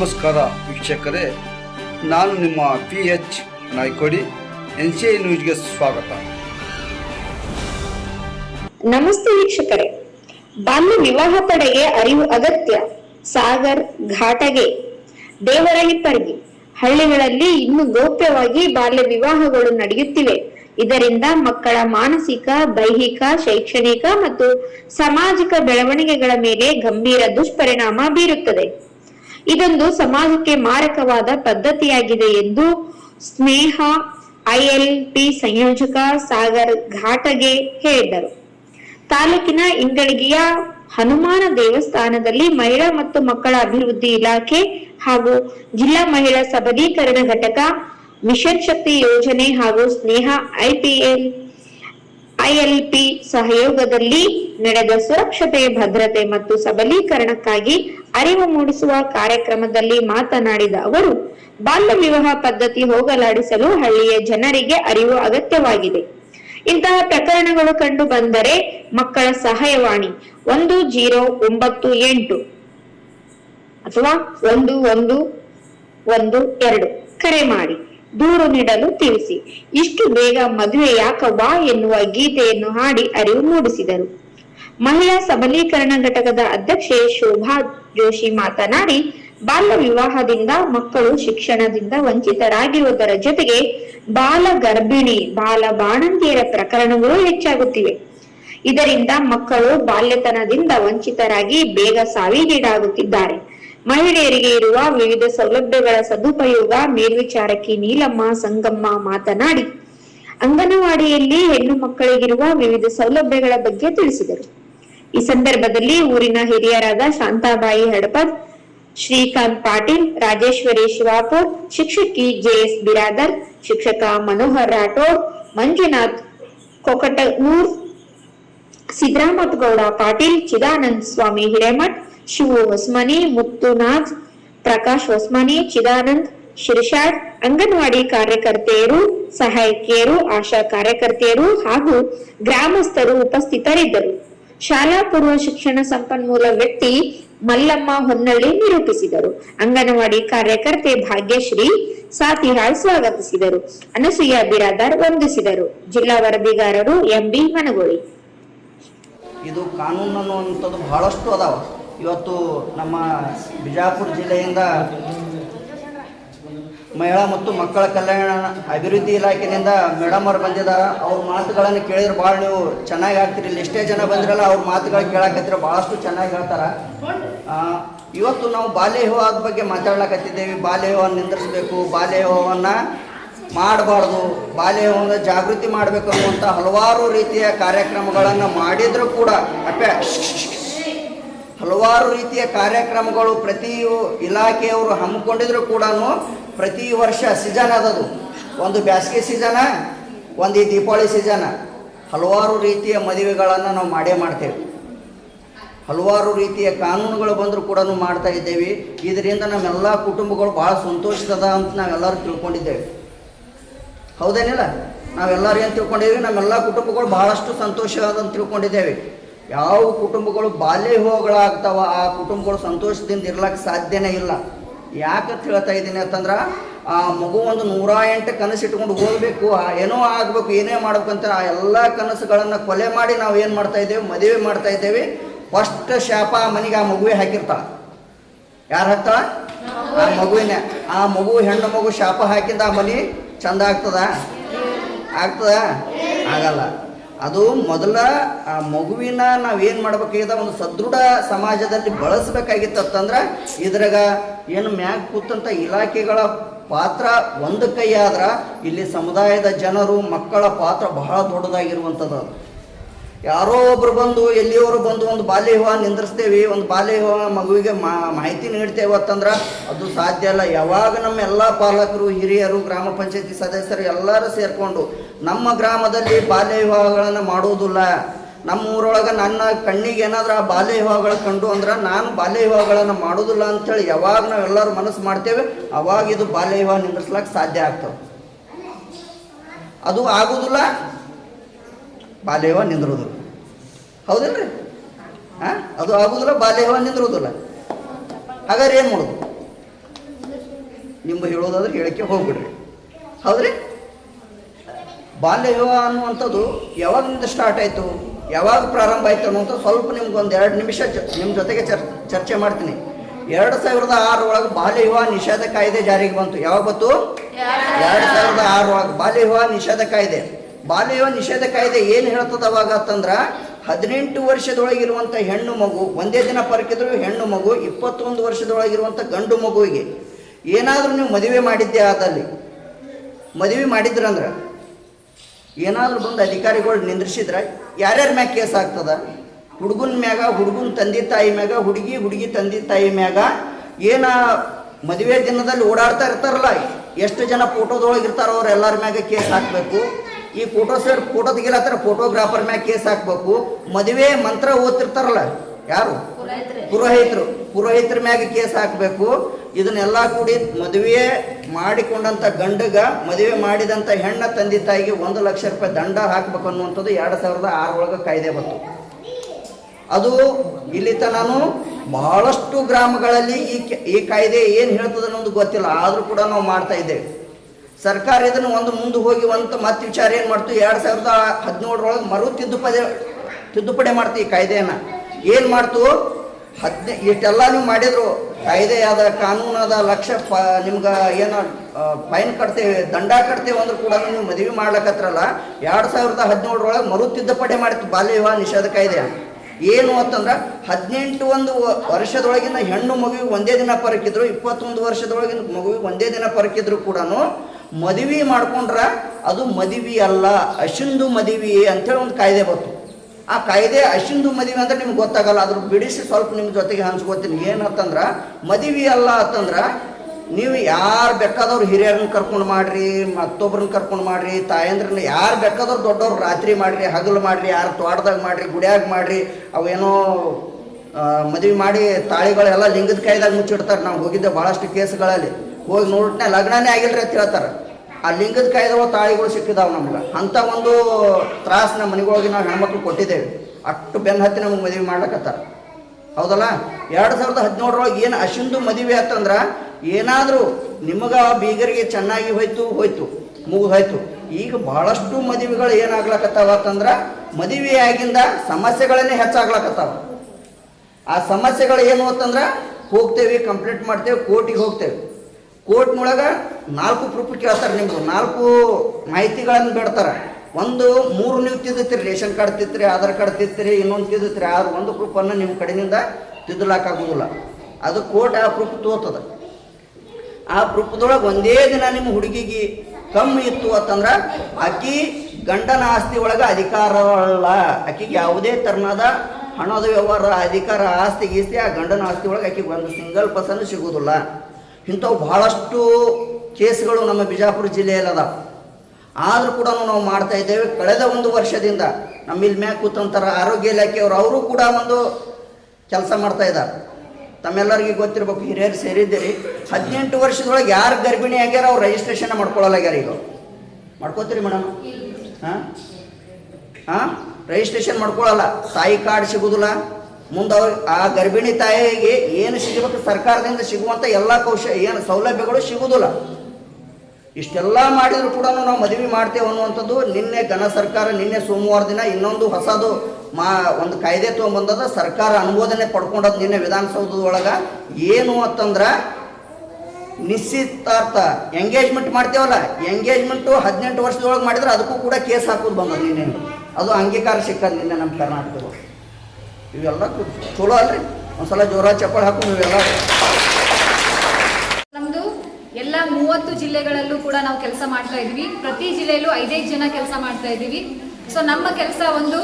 ನಮಸ್ಕಾರ ವೀಕ್ಷಕರೇ, ನಾನು ನಿಮ್ಮ P H Naykodi N C I ನ್ಯೂಸ್ಗೆ ಸ್ವಾಗತ. ನಮಸ್ತೆ ವೀಕ್ಷಕರೇ. ಬಾಲ್ಯ ವಿವಾಹ ಪಡೆಗೆ ಅರಿವು ಅಗತ್ಯ. ಸಾಗರ್, ಘಾಟಗೆ ದೇವರ ಹಿಪ್ಪರ್ಗಿ ಹಳ್ಳಿಗಳಲ್ಲಿ ಇನ್ನು ಗೌಪ್ಯವಾಗಿ ಬಾಲ್ಯ ವಿವಾಹಗಳು ನಡೆಯುತ್ತಿವೆ. ಇದರಿಂದ ಮಕ್ಕಳ ಮಾನಸಿಕ, ದೈಹಿಕ, ಶೈಕ್ಷಣಿಕ ಮತ್ತು ಸಾಮಾಜಿಕ ಬೆಳವಣಿಗೆಗಳ ಮೇಲೆ ಗಂಭೀರ ದುಷ್ಪರಿಣಾಮ ಬೀರುತ್ತದೆ. ಇದೊಂದು ಸಮಾಜಕ್ಕೆ ಮಾರಕವಾದ ಪದ್ಧತಿಯಾಗಿದೆ ಎಂದು ಸ್ನೇಹ ಐಎಲ್ಪಿ ಸಂಯೋಜಕ ಸಾಗರ್ ಘಾಟಗೆ ಹೇಳಿದರು ತಾಲೂಕಿನ ಇಂಗಳಗಿಯ ಹನುಮಾನ ದೇವಸ್ಥಾನದಲ್ಲಿ ಮಹಿಳಾ ಮತ್ತು ಮಕ್ಕಳ ಅಭಿವೃದ್ಧಿ ಇಲಾಖೆ ಹಾಗೂ ಜಿಲ್ಲಾ ಮಹಿಳಾ ಸಬಲೀಕರಣ ಘಟಕ ಮಿಷನ್ ಶಕ್ತಿ ಯೋಜನೆ ಹಾಗೂ ಸ್ನೇಹ ಐಪಿಎಲ್ ಐಎಲ್ಪಿ ಸಹಯೋಗದಲ್ಲಿ ನಡೆದ ಸುರಕ್ಷತೆ ಭದ್ರತೆ ಮತ್ತು ಸಬಲೀಕರಣಕ್ಕಾಗಿ ಅರಿವು ಮೂಡಿಸುವ ಕಾರ್ಯಕ್ರಮದಲ್ಲಿ ಮಾತನಾಡಿದ ಅವರು, ಬಾಲ್ಯ ವಿವಾಹ ಪದ್ಧತಿ ಹೋಗಲಾಡಿಸಲು ಹಳ್ಳಿಯ ಜನರಿಗೆ ಅರಿವು ಅಗತ್ಯವಾಗಿದೆ. ಇಂತಹ ಪ್ರಕರಣಗಳು ಕಂಡು ಬಂದರೆ ಮಕ್ಕಳ ಸಹಾಯವಾಣಿ ಒಂದು ಜೀರೋ ಒಂಬತ್ತು ಎಂಟು ಅಥವಾ ಒಂದು ಒಂದು ಒಂದು ಎರಡು ಕರೆ ಮಾಡಿ. ದೂರು ನೀಡಲು ತಿಳಿಸಿ. ಇಷ್ಟು ಬೇಗ ಮದುವೆ ಯಾಕವ್ವಾ ಎನ್ನುವ ಗೀತೆಯನ್ನು ಹಾಡಿ ಅರಿವು ಮೂಡಿಸಿದರು. ಮಹಿಳಾ ಸಬಲೀಕರಣ ಘಟಕದ ಅಧ್ಯಕ್ಷೆ ಶೋಭಾ ಜೋಶಿ ಮಾತನಾಡಿ, ಬಾಲ್ಯ ವಿವಾಹದಿಂದ ಮಕ್ಕಳು ಶಿಕ್ಷಣದಿಂದ ವಂಚಿತರಾಗಿರುವುದರ ಜೊತೆಗೆ ಬಾಲ ಗರ್ಭಿಣಿ, ಬಾಲ ಬಾಣಂತಿಯರ ಪ್ರಕರಣಗಳು ಹೆಚ್ಚಾಗುತ್ತಿವೆ. ಇದರಿಂದ ಮಕ್ಕಳು ಬಾಲ್ಯತನದಿಂದ ವಂಚಿತರಾಗಿ ಬೇಗ ಸಾವಿಗೀಡಾಗುತ್ತಿದ್ದಾರೆ. ಮಹಿಳೆಯರಿಗೆ ಇರುವ ವಿವಿಧ ಸೌಲಭ್ಯಗಳ ಸದುಪಯೋಗ ಮೇಲ್ವಿಚಾರಕಿ ನೀಲಮ್ಮ ಸಂಗಮ್ಮ ಮಾತನಾಡಿ, ಅಂಗನವಾಡಿಯಲ್ಲಿ ಹೆಣ್ಣು ಮಕ್ಕಳಿಗಿರುವ ವಿವಿಧ ಸೌಲಭ್ಯಗಳ ಬಗ್ಗೆ ತಿಳಿಸಿದರು. ಈ ಸಂದರ್ಭದಲ್ಲಿ ಊರಿನ ಹಿರಿಯರಾದ ಶಾಂತಾಬಾಯಿ ಹಡಪದ್, ಶ್ರೀಕಾಂತ್ ಪಾಟೀಲ್, ರಾಜೇಶ್ವರಿ ಶಿವಾಪುರ್, ಶಿಕ್ಷಕಿ ಜೆಎಸ್ ಬಿರಾದರ್, ಶಿಕ್ಷಕ ಮನೋಹರ್ ರಾಠೋಡ್, ಮಂಜುನಾಥ್ ಕೊಕಟನೂರ್ ಸಿದ್ದರಾಮತ್ ಗೌಡ ಪಾಟೀಲ್, ಚಿದಾನಂದ ಸ್ವಾಮಿ ಹಿರೇಮಠ್ ಶಿವು ಹೊಸ್ಮನಿ ಮುತ್ತುನಾಥ್ ಪ್ರಕಾಶ್ ಹೊಸ್ಮನಿ ಚಿದಾನಂದ್, ಶಿರ್ಷಾದ್, ಅಂಗನವಾಡಿ ಕಾರ್ಯಕರ್ತೆಯರು, ಸಹಾಯಕಿಯರು, ಆಶಾ ಕಾರ್ಯಕರ್ತೆಯರು ಹಾಗೂ ಗ್ರಾಮಸ್ಥರು ಉಪಸ್ಥಿತರಿದ್ದರು. ಶಾಲಾ ಪೂರ್ವ ಶಿಕ್ಷಣ ಸಂಪನ್ಮೂಲ ವ್ಯಕ್ತಿ ಮಲ್ಲಮ್ಮ ಹೊನ್ನಳ್ಳಿ ನಿರೂಪಿಸಿದರು. ಅಂಗನವಾಡಿ ಕಾರ್ಯಕರ್ತೆ ಭಾಗ್ಯಶ್ರೀ ಸಾತಿಹಾಳ್ ಸ್ವಾಗತಿಸಿದರು. ಅನಸೂಯ ಬಿರಾದಾರ್ ವಂದಿಸಿದರು. ಜಿಲ್ಲಾ ವರದಿಗಾರರು ಎಂಬಿ ಮನಗೋಳಿ. ಇದು ಕಾನೂನು ಅನ್ನುವಂಥದ್ದು ಬಹಳಷ್ಟು ಅದಾವ. ಇವತ್ತು ನಮ್ಮ ಬಿಜಾಪುರ ಜಿಲ್ಲೆಯಿಂದ ಮಹಿಳಾ ಮತ್ತು ಮಕ್ಕಳ ಕಲ್ಯಾಣ ಅಭಿವೃದ್ಧಿ ಇಲಾಖೆಯಿಂದ ಮೇಡಮ್ ಅವ್ರು ಬಂದಿದ್ದಾರೆ. ಅವ್ರ ಮಾತುಗಳನ್ನು ಕೇಳಿದ್ರೆ ಭಾಳ ನೀವು ಚೆನ್ನಾಗಿ ಆಗ್ತೀರಿ ಇಲ್ಲಿ ಎಷ್ಟೇ ಜನ ಬಂದಿರಲ್ಲ ಅವ್ರ ಮಾತುಗಳು ಕೇಳಾಕತ್ತಿರ, ಭಾಳಷ್ಟು ಚೆನ್ನಾಗಿ ಹೇಳ್ತಾರೆ. ಇವತ್ತು ನಾವು ಬಾಲ್ಯ ವಿವಾಹದ ಬಗ್ಗೆ ಮಾತಾಡ್ಲಕತ್ತಿದ್ದೇವೆ. ಬಾಲ್ಯ ವಿವಾಹ ನಿಂದ್ರಿಸ್ಬೇಕು ಬಾಲ್ಯ ವಿವಾಹವನ್ನು ಮಾಡಬಾರ್ದು ಬಾಲ್ಯ ವಿವಾಹದ ಜಾಗೃತಿ ಮಾಡಬೇಕು ಅನ್ನುವಂಥ ಹಲವಾರು ರೀತಿಯ ಕಾರ್ಯಕ್ರಮಗಳನ್ನು ಮಾಡಿದರೂ ಕೂಡ. ಅಪ್ಪೆ ಹಲವಾರು ರೀತಿಯ ಕಾರ್ಯಕ್ರಮಗಳು ಪ್ರತಿ ಇಲಾಖೆಯವರು ಹಮ್ಮಿಕೊಂಡಿದ್ರು ಕೂಡ ಪ್ರತಿ ವರ್ಷ ಸೀಸನ್ ಅದದು ಒಂದು ಬೇಸಿಗೆ ಸೀಸನ ಒಂದು ಈ ದೀಪಾವಳಿ ಸೀಸನ ಹಲವಾರು ರೀತಿಯ ಮದುವೆಗಳನ್ನು ನಾವು ಮಾಡೇ ಮಾಡ್ತೇವೆ. ಹಲವಾರು ರೀತಿಯ ಕಾನೂನುಗಳು ಬಂದರೂ ಕೂಡ ಮಾಡ್ತಾ ಇದ್ದೇವೆ. ಇದರಿಂದ ನಮ್ಮೆಲ್ಲ ಕುಟುಂಬಗಳು ಭಾಳ ಸಂತೋಷದ ಅಂತ ನಾವೆಲ್ಲರೂ ತಿಳ್ಕೊಂಡಿದ್ದೇವೆ. ಹೌದೇನಿಲ್ಲ? ನಾವೆಲ್ಲರೂ ಏನು ತಿಳ್ಕೊಂಡಿದ್ದೀವಿ? ನಮ್ಮೆಲ್ಲ ಕುಟುಂಬಗಳು ಭಾಳಷ್ಟು ಸಂತೋಷ ಅಂತ ತಿಳ್ಕೊಂಡಿದ್ದೇವೆ. ಯಾವ ಕುಟುಂಬಗಳು ಬಾಲ್ಯ ವಿವಾಹಗಳಾಗ್ತಾವ, ಆ ಕುಟುಂಬಗಳು ಸಂತೋಷದಿಂದ ಇರ್ಲಕ್ಕೆ ಸಾಧ್ಯನೇ ಇಲ್ಲ. ಯಾಕಂತ ಹೇಳ್ತಾ ಇದ್ದೀನಿ ಅಂತಂದ್ರೆ, ಆ ಮಗು ಒಂದು ನೂರ ಎಂಟು ಕನಸು ಇಟ್ಕೊಂಡು ಓದಬೇಕು ಏನೋ ಆಗಬೇಕು, ಏನೇ ಮಾಡ್ಬೇಕಂತ ಆ ಎಲ್ಲ ಕನಸುಗಳನ್ನು ಕೊಲೆ ಮಾಡಿ ನಾವು ಏನು ಮಾಡ್ತಾ ಇದ್ದೇವೆ, ಮದುವೆ ಮಾಡ್ತಾ ಇದ್ದೇವೆ. ಫಸ್ಟ್ ಶಾಪ ಆ ಮನೆಗೆ ಆ ಮಗುವೆ ಹಾಕಿರ್ತಾಳೆ. ಯಾರು ಹಾಕ್ತಾಳ? ಆ ಮಗುವಿನ. ಆ ಮಗು, ಹೆಣ್ಣು ಮಗು ಶಾಪ ಹಾಕಿದ ಆ ಮನೆ ಚಂದ ಆಗ್ತದ? ಆಗ್ತದ? ಆಗಲ್ಲ. ಅದು ಮೊದಲ, ಆ, ಮಗುವಿನ ಏನು ಮಾಡ್ಬೇಕಾಗಿದೆ? ಒಂದು ಸದೃಢ ಸಮಾಜದಲ್ಲಿ ಬಳಸಬೇಕಾಗಿತ್ತಂದ್ರೆ ಇದ್ರಾಗ ಏನು ಮ್ಯಾಗ ಕೂತಂಥ ಇಲಾಖೆಗಳ ಪಾತ್ರ ಒಂದು ಕೈ ಇಲ್ಲಿ ಸಮುದಾಯದ ಜನರು ಮಕ್ಕಳ ಪಾತ್ರ ಬಹಳ ದೊಡ್ಡದಾಗಿರುವಂಥದ್ದು ಯಾರೋ ಒಬ್ರು ಬಂದು ಎಲ್ಲಿಯವರು ಬಂದು ಒಂದು ಬಾಲ್ಯ ವಿವಾಹ ನಿಂದ್ರಿಸ್ತೇವೆ, ಒಂದು ಬಾಲ್ಯ ವಿವಾಹ ಮಗುವಿಗೆ ಮಾಹಿತಿ ನೀಡ್ತೇವೆ ಅಂತಂದ್ರ ಅದು ಸಾಧ್ಯ ಅಲ್ಲ. ಯಾವಾಗ ನಮ್ಮ ಎಲ್ಲ ಪಾಲಕರು, ಹಿರಿಯರು, ಗ್ರಾಮ ಪಂಚಾಯತಿ ಸದಸ್ಯರು ಎಲ್ಲರೂ ಸೇರಿಕೊಂಡು ನಮ್ಮ ಗ್ರಾಮದಲ್ಲಿ ಬಾಲ್ಯ ವಿವಾಹಗಳನ್ನು ಮಾಡೋದಿಲ್ಲ. ನಮ್ಮ ಊರೊಳಗೆ ನನ್ನ ಕಣ್ಣಿಗೆ ಏನಾದ್ರೂ ಆ ಬಾಲ್ಯ ವಿವಾಹಗಳು ಕಂಡು ಅಂದ್ರೆ ನಾನು ಬಾಲ್ಯ ವಿವಾಹಗಳನ್ನು ಮಾಡೋದಿಲ್ಲ ಅಂತೇಳಿ ಯಾವಾಗ ನಾವೆಲ್ಲರೂ ಮನಸ್ಸು ಮಾಡ್ತೇವೆ, ಅವಾಗ ಇದು ಬಾಲ್ಯ ವಿವಾಹ ನಿಂದ್ರಿಸ್ಲಿಕ್ಕೆ ಸಾಧ್ಯ ಆಗ್ತವೆ ಅದು ಆಗುವುದಿಲ್ಲ ಬಾಲ್ಯವ ನಿಂದ್ರೋದು. ಹೌದಿಲ್ರಿ ಹಾಂ ಅದು ಆಗುದಿಲ್ಲ ಬಾಲ್ಯವ ನಿಂದ್ರೋದಿಲ್ಲ. ಹಾಗಾದ್ರೆ ಏನು ಮಾಡೋದು? ನಿಮ್ಮ ಹೇಳೋದಾದ್ರೆ ಹೇಳಕ್ಕೆ ಹೋಗ್ಬಿಡ್ರಿ. ಹೌದ್ರಿ? ಬಾಲ್ಯ ವಿವಾಹ ಅನ್ನುವಂಥದ್ದು ಯಾವಾಗಿಂದ ಸ್ಟಾರ್ಟ್ ಆಯಿತು? ಯಾವಾಗ ಪ್ರಾರಂಭ ಆಯಿತು ಅನ್ನುವಂಥ ಸ್ವಲ್ಪ ನಿಮ್ಗೊಂದು ಎರಡು ನಿಮಿಷ ನಿಮ್ಮ ಜೊತೆಗೆ ಚರ್ ಚರ್ಚೆ ಮಾಡ್ತೀನಿ. ಎರಡು ಸಾವಿರದ ಆರು ಒಳಗೆ ಬಾಲ್ಯ ವಿವಾಹ ನಿಷೇಧ ಕಾಯ್ದೆ ಜಾರಿಗೆ ಬಂತು. ಯಾವಾಗ ಬಂತು? ಎರಡು ಸಾವಿರದ ಆರು ಒಳಗೆ ಬಾಲ್ಯ ವಿವಾಹ ನಿಷೇಧ ಕಾಯ್ದೆ. ಬಾಲ್ಯ ನಿಷೇಧ ಕಾಯ್ದೆ ಏನು ಹೇಳ್ತದ ಅವಾಗ ಅಂತಂದ್ರೆ, ಹದಿನೆಂಟು ವರ್ಷದೊಳಗಿರುವಂಥ ಹೆಣ್ಣು ಮಗು, ಒಂದೇ ದಿನ ಪರಕಿದ್ರು ಹೆಣ್ಣು ಮಗು, ಇಪ್ಪತ್ತೊಂದು ವರ್ಷದೊಳಗಿರುವಂಥ ಗಂಡು ಮಗುವಿಗೆ. ಏನಾದರೂ ನೀವು ಮದುವೆ ಮಾಡಿದ್ದೆ ಆದಲ್ಲಿ, ಮದುವೆ ಮಾಡಿದ್ರಂದ್ರೆ, ಏನಾದರೂ ಬಂದು ಅಧಿಕಾರಿಗಳು ನಿಂದ್ರಿಸಿದ್ರೆ, ಯಾರ್ಯಾರ ಮ್ಯಾಗ ಕೇಸ್ ಆಗ್ತದ? ಹುಡುಗನ ಮ್ಯಾಗ, ಹುಡುಗನ ತಂದೆ ತಾಯಿ ಮ್ಯಾಗ, ಹುಡುಗಿ ಹುಡುಗಿ ತಂದೆ ತಾಯಿ ಮ್ಯಾಗ, ಏನ ಮದುವೆ ದಿನದಲ್ಲಿ ಓಡಾಡ್ತಾ ಇರ್ತಾರಲ್ಲ, ಎಷ್ಟು ಜನ ಫೋಟೋದೊಳಗೆ ಇರ್ತಾರೋ ಅವ್ರು ಎಲ್ಲರ ಮ್ಯಾಗ ಕೇಸ್ ಹಾಕಬೇಕು. ಈ ಫೋಟೋ ಸರ್ ಫೋಟೋ ತೆಗಿಲತ್ತಾರ ಫೋಟೋಗ್ರಾಫರ್ ಮ್ಯಾಗ ಕೇಸ್ ಹಾಕಬೇಕು. ಮದುವೆ ಮಂತ್ರ ಓದ್ತಿರ್ತಾರಲ್ಲ ಯಾರು? ಪುರೋಹಿತರು. ಪುರೋಹಿತರ. ಮ್ಯಾಗ ಕೇಸ್ ಹಾಕಬೇಕು. ಇದನ್ನೆಲ್ಲ ಕೂಡಿ ಮದುವೆ ಮಾಡಿಕೊಂಡಂಥ ಗಂಡಗ ಮದುವೆ ಮಾಡಿದಂಥ ಹೆಣ್ಣ ತಂದೆ ತಾಯಿಗೆ ಒಂದು ಲಕ್ಷ ರೂಪಾಯಿ ದಂಡ ಹಾಕ್ಬೇಕು ಅನ್ನುವಂಥದ್ದು ಎರಡು ಸಾವಿರದ ಆರೊಳಗೆ ಕಾಯ್ದೆ ಬಂತು. ಅದು ಇಲ್ಲಿ ತನಾನು ಬಹಳಷ್ಟು ಗ್ರಾಮಗಳಲ್ಲಿ ಈ ಈ ಕಾಯ್ದೆ ಏನು ಹೇಳ್ತದೆ ಅನ್ನೋದು ಗೊತ್ತಿಲ್ಲ. ಆದರೂ ಕೂಡ ನಾವು ಮಾಡ್ತಾ ಇದ್ದೇವೆ. ಸರ್ಕಾರ ಇದನ್ನು ಒಂದು ಮುಂದೆ ಹೋಗಿ ಒಂದು ಮತ್ತೆ ವಿಚಾರ ಏನು ಮಾಡ್ತು? ಎರಡು ಸಾವಿರದ ಹದಿನೇಳರೊಳಗೆ ಮರು ತಿದ್ದುಪಡಿ ತಿದ್ದುಪಡಿ ಮಾಡ್ತು ಈ ಕಾಯ್ದೆಯನ್ನು. ಏನು ಮಾಡ್ತು? ಹದಿನೈ ಇಷ್ಟೆಲ್ಲ ನೀವು ಮಾಡಿದ್ರು. ಕಾಯ್ದೆ ಆದ ಕಾನೂನು ಅದ ಲಕ್ಷ ಪ ನಿಮ್ಗೆ ಏನು ಫೈನ್ ಕಟ್ತೇವೆ, ದಂಡ ಕಟ್ತೇವೆ ಅಂದ್ರೆ ಕೂಡ ನೀವು ಮದುವೆ ಮಾಡ್ಲಕತ್ರಲ್ಲ. ಎರಡು ಸಾವಿರದ ಹದಿನೇಳರೊಳಗೆ ಮರು ತಿದ್ದುಪಡಿ ಮಾಡಿತ್ತು ಬಾಲ್ಯ ವಿವಾಹ ನಿಷೇಧ ಕಾಯ್ದೆ ಏನು ಅಂತಂದ್ರೆ ಹದಿನೆಂಟು ಒಂದು ವರ್ಷದೊಳಗಿನ ಹೆಣ್ಣು ಮಗುವಿಗೆ ಒಂದೇ ದಿನ ಪರಕಿದ್ರು. ಇಪ್ಪತ್ತೊಂದು ವರ್ಷದೊಳಗಿನ ಮಗುವಿಗೆ ಒಂದೇ ದಿನ ಪರಕಿದ್ರು ಕೂಡ ಮದುವೆ ಮಾಡ್ಕೊಂಡ್ರೆ ಅದು ಮದುವೆ ಅಲ್ಲ, ಅಶಿಂದು ಮದುವೆ ಅಂತೇಳಿ ಒಂದು ಕಾಯ್ದೆ ಬಂತು. ಆ ಕಾಯ್ದೆ ಅಶಿಂದು ಮದುವೆ ಅಂದ್ರೆ ನಿಮ್ಗೆ ಗೊತ್ತಾಗಲ್ಲ ಅದ್ರ ಬಿಡಿಸಿ ಸ್ವಲ್ಪ ನಿಮ್ಮ ಜೊತೆಗೆ ಹಂಚ್ಕೋತೀನಿ. ಏನಂತಂದ್ರೆ, ಮದುವೆ ಅಲ್ಲ ಅಂತಂದ್ರೆ ನೀವು ಯಾರು ಬೇಕಾದವ್ರು ಹಿರಿಯರನ್ನ ಕರ್ಕೊಂಡು ಮಾಡ್ರಿ, ಮತ್ತೊಬ್ರನ್ನ ಕರ್ಕೊಂಡು ಮಾಡ್ರಿ, ತಾಯಂದ್ರನ್ನ ಯಾರು ಬೇಕಾದವ್ರು ದೊಡ್ಡವ್ರು ರಾತ್ರಿ ಮಾಡ್ರಿ, ಹಗಲು ಮಾಡ್ರಿ, ಯಾರು ತೋಟದಾಗ ಮಾಡ್ರಿ, ಗುಡಿಯಾಗ ಮಾಡ್ರಿ ಅವೇನೋ ಮದುವೆ ಮಾಡಿ ತಾಳಿಗಳೆಲ್ಲ ಲಿಂಗದ ಕೈದಾಗ ಮುಚ್ಚಿಡ್ತಾರೆ. ನಾವು ಹೋಗಿದ್ದೆ ಭಾಳಷ್ಟು ಕೇಸ್ಗಳಲ್ಲಿ. ಹೋಗಿ ನೋಡ್ನೆ ಲಗ್ನನೇ ಆಗಿಲ್ರಿ ಅಂತ ಹೇಳ್ತಾರೆ. ಆ ಲಿಂಗದ ಕಾಯ್ದೆಗಳು ತಾಳಿಗಳು ಸಿಕ್ಕಿದಾವೆ ನಮ್ಗೆ. ಅಂಥ ಒಂದು ತ್ರಾಸ ನಮ್ಮ ಮನೆಗಳಿಗೆ ನಾವು ಹೆಣ್ಮಕ್ಳು ಕೊಟ್ಟಿದ್ದೇವೆ. ಅಷ್ಟು ಬೆನ್ನ ಹತ್ತಿ ನಮಗೆ ಮದುವೆ ಮಾಡ್ಲಕತ್ತಾರ. ಹೌದಲ್ಲ? ಎರಡು ಸಾವಿರದ ಹದಿನೇಳರೊಳಗೆ ಏನು ಅಶಿಂದು ಮದುವೆ ಆತಂದ್ರೆ ಏನಾದರೂ ನಿಮಗೆ ಬೀಗರಿಗೆ ಚೆನ್ನಾಗಿ ಹೋಯ್ತು ಹೋಯ್ತು, ಮುಗಿದು ಹೋಯ್ತು. ಈಗ ಬಹಳಷ್ಟು ಮದುವೆಗಳು ಏನಾಗ್ಲಕತ್ತಾವ ಅಂತಂದ್ರೆ ಮದುವೆ ಆಗಿಂದ ಸಮಸ್ಯೆಗಳನ್ನೇ ಹೆಚ್ಚಾಗ್ಲಕತ್ತಾವ. ಆ ಸಮಸ್ಯೆಗಳು ಏನು ಅಂತಂದ್ರೆ ಹೋಗ್ತೇವೆ ಕಂಪ್ಲೀಟ್ ಮಾಡ್ತೇವೆ, ಕೋರ್ಟಿಗೆ ಹೋಗ್ತೇವೆ. ಕೋರ್ಟ್ನೊಳಗೆ ನಾಲ್ಕು ಪ್ರೂಫ್ ಕೇಳ್ತಾರೆ ನಿಮ್ದು ನಾಲ್ಕು ಮಾಹಿತಿಗಳನ್ನು ಬಿಡ್ತಾರೆ. ಒಂದು, ಮೂರು ನೀವು ತಿದ್ದುತ್ತೀರಿ. ರೇಷನ್ ಕಾರ್ಡ್ ತಿದ್ದಿರಿ ಆಧಾರ್ ಕಾರ್ಡ್ ತಿದ್ದಿರಿ ಇನ್ನೊಂದು ತಿದ್ದುತ್ತೀರಿ. ಆದ್ರೆ ಒಂದು ಪ್ರೂಫನ್ನು ನಿಮ್ಮ ಕಡೆಯಿಂದ ತಿದ್ದಲಾಕಾಗೋದಿಲ್ಲ. ಅದು ಕೋರ್ಟ್ ಆ ಪ್ರೂಫ್ ತೋತದ. ಆ ಪ್ರೂಫ್ದೊಳಗೆ ಒಂದೇ ದಿನ ನಿಮ್ಮ ಹುಡುಗಿಗೆ ಕಮ್ಮಿ ಇತ್ತು ಅಂತಂದ್ರೆ ಆಕಿ ಗಂಡನ ಆಸ್ತಿ ಒಳಗೆ ಅಧಿಕಾರವಲ್ಲ ಆಕಿಗೆ ಯಾವುದೇ ತರನಾದ ಹಣದ ವ್ಯವಹಾರ, ಅಧಿಕಾರ, ಆಸ್ತಿ, ಗೀಸ್ತಿ ಆ ಗಂಡನ ಆಸ್ತಿ ಒಳಗೆ ಆಕಿಗೆ ಒಂದು ಸಿಂಗಲ್ ಪರ್ಸನ್ ಸಿಗೋದಿಲ್ಲ. ಇಂಥವು ಬಹಳಷ್ಟು ಕೇಸ್ಗಳು ನಮ್ಮ ಬಿಜಾಪುರ ಜಿಲ್ಲೆಯಲ್ಲಿ ಅದಾವ ಆದರೂ ಕೂಡ ನಾವು ಮಾಡ್ತಾ ಇದ್ದೇವೆ. ಕಳೆದ ಒಂದು ವರ್ಷದಿಂದ ನಮ್ಮ ಇಲ್ಲಿ ಮ್ಯಾಗ ಕೂತಂತಾರ ಆರೋಗ್ಯ ಇಲಾಖೆಯವರು ಅವರು ಕೂಡ ಒಂದು ಕೆಲಸ ಮಾಡ್ತಾ ಇದ್ದಾರೆ. ತಮ್ಮೆಲ್ಲರಿಗೂ ಗೊತ್ತಿರ್ಬೇಕು ಹಿರಿಯರು ಸೇರಿದ್ದೀರಿ. ಹದಿನೆಂಟು ವರ್ಷದೊಳಗೆ ಯಾರು ಗರ್ಭಿಣಿ ಆಗ್ಯಾರ ಅವ್ರು ರಿಜಿಸ್ಟ್ರೇಷನ್ ಮಾಡ್ಕೊಳ್ಳಲಾಗ್ಯಾರ ಈಗ. ಮಾಡ್ಕೋತೀರಿ ಮೇಡಮ್? ಹಾಂ? ಹಾಂ? ರಿಜಿಸ್ಟ್ರೇಷನ್ ಮಾಡ್ಕೊಳ್ಳಲ್ಲ. ತಾಯಿ ಕಾರ್ಡ್ ಸಿಗುದಿಲ್ಲ. ಮುಂದೆ ಆ ಗರ್ಭಿಣಿ ತಾಯಿಗೆ ಏನು ಸಿಗಬೇಕು ಸರ್ಕಾರದಿಂದ ಸಿಗುವಂಥ ಎಲ್ಲ ಕೌಶ, ಏನು ಸೌಲಭ್ಯಗಳು ಸಿಗುವುದಿಲ್ಲ. ಇಷ್ಟೆಲ್ಲ ಮಾಡಿದ್ರು ಕೂಡ ನಾವು ಮದುವೆ ಮಾಡ್ತೇವೆ ಅನ್ನುವಂಥದ್ದು ನಿನ್ನೆ ಘನ ಸರ್ಕಾರ, ನಿನ್ನೆ ಸೋಮವಾರ ದಿನ ಇನ್ನೊಂದು ಹೊಸದು ಮಾ, ಒಂದು ಕಾಯ್ದೆ ತೊಗೊಂಬಂದದ ಸರ್ಕಾರ ಅನುಮೋದನೆ ಪಡ್ಕೊಂಡದ್ದು ನಿನ್ನೆ ವಿಧಾನಸೌಧದೊಳಗೆ ಏನು ಅಂತಂದ್ರೆ ನಿಶ್ಚಿತಾರ್ಥ ಎಂಗೇಜ್ಮೆಂಟ್ ಮಾಡ್ತೇವಲ್ಲ, ಎಂಗೇಜ್ಮೆಂಟು ಹದಿನೆಂಟು ವರ್ಷದೊಳಗೆ ಮಾಡಿದ್ರೆ ಅದಕ್ಕೂ ಕೂಡ ಕೇಸ್ ಹಾಕೋದು ಬಂದದ್ದು ನಿನ್ನೆ. ಅದು ಅಂಗೀಕಾರ ಸಿಕ್ಕದು ನಿನ್ನೆ ನಮ್ಮ ಕರ್ನಾಟಕದೊಳಗೆ ಇವೆಲ್ಲ ಚಲೋ ಅಲ್ರಿ. ಒಂದ್ಸಲ ಜೋರ ಚಪ್ಪಳ ಹಾಕು ಇವೆಲ್ಲ. ನಮ್ದು ಎಲ್ಲ ಮೂವತ್ತು ಜಿಲ್ಲೆಗಳಲ್ಲೂ ಕೂಡ ನಾವು ಕೆಲಸ ಮಾಡ್ತಾ ಇದೀವಿ ಪ್ರತಿ ಜಿಲ್ಲೆಯಲ್ಲೂ ಐದೈದು ಜನ ಕೆಲಸ ಮಾಡ್ತಾ ಇದೀವಿ ಸೊ ನಮ್ಮ ಕೆಲಸ ಒಂದು